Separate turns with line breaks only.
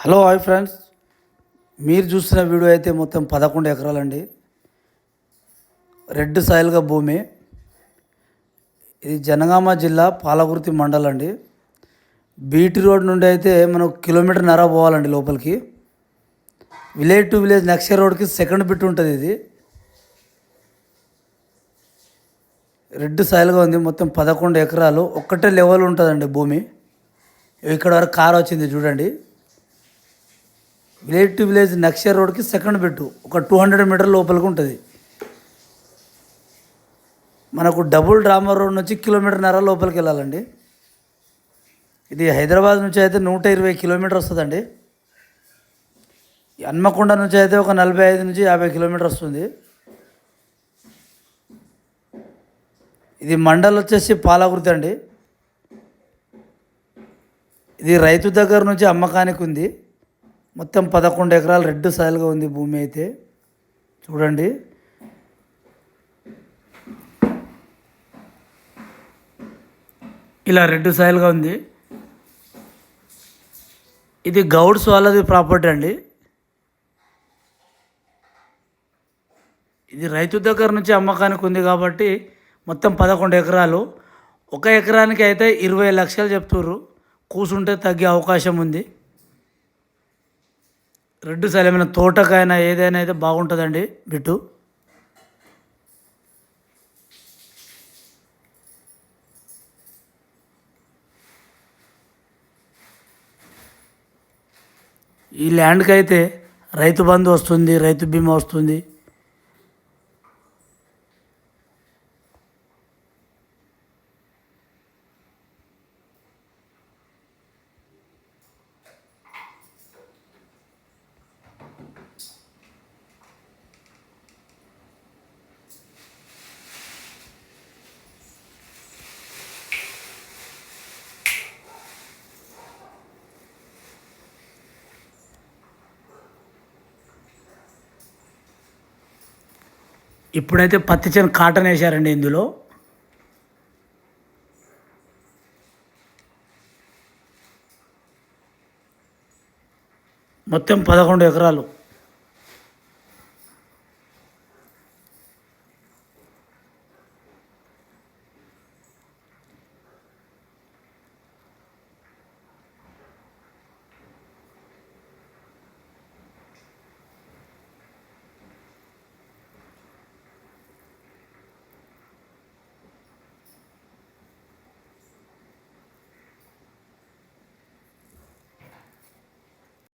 Hello hi friends. మీరు చూసిన video అయితే మొత్తం పదకొండు ఎకరాలండి. రెడ్ సాయిల్గా భూమి. ఇది జనగామ జిల్లా పాలకుర్తి మండలం అండి బీటీ రోడ్ నుండి అయితే మనం కిలోమీటర్ నర పోవాలండి లోపలికి. విలేజ్ టు విలేజ్ నెక్స్ట్ రోడ్కి సెకండ్ బిట్ ఉంటుంది ఇది. రెడ్ సాయిల్గా ఉంది మొత్తం పదకొండు ఎకరాలు. ఒక్కటే లెవెల్ ఉంటుందండి భూమి. ఇక్కడ వరకు కార్ వచ్చింది చూడండి. విలేజ్ టు విలేజ్ నక్షర్ రోడ్కి సెకండ్ పెట్టు ఒక టూ హండ్రెడ్ మీటర్ లోపలికి ఉంటుంది. మనకు డబుల్ డ్రామా రోడ్ నుంచి కిలోమీటర్ నర లోపలికి వెళ్ళాలండి. ఇది హైదరాబాద్ నుంచి అయితే నూట ఇరవై కిలోమీటర్ వస్తుందండి. హన్మకొండ నుంచి అయితే ఒక నలభై ఐదు నుంచి యాభై కిలోమీటర్ వస్తుంది. ఇది మండల్ వచ్చేసి పాలకృతి అండి. ఇది రైతు దగ్గర నుంచి అమ్మకానికి ఉంది. మొత్తం పదకొండు ఎకరాలు రెడ్ సాయిల్గా ఉంది భూమి అయితే. చూడండి. ఇలా రెడ్ సాయిల్గా ఉంది. ఇది గౌడ్స్ వాళ్ళది ప్రాపర్టీ అండి. ఇది రైతు దగ్గర నుంచి అమ్మకానికి ఉంది కాబట్టి మొత్తం పదకొండు ఎకరాలు. ఒక ఎకరానికి అయితే ఇరవై లక్షలు చెప్తుర్రు. కూసుంటే తగ్గే అవకాశం ఉంది. రెడ్ సలమైన ఏమైనా తోటకైనా ఏదైనా అయితే బాగుంటుందండి బిట్టు. ఈ ల్యాండ్కి అయితే రైతు బంధు వస్తుంది రైతు బీమా వస్తుంది. ఇప్పుడైతే పత్తి చేను కాటన్ వేశారండి ఇందులో. మొత్తం పదకొండు ఎకరాలు.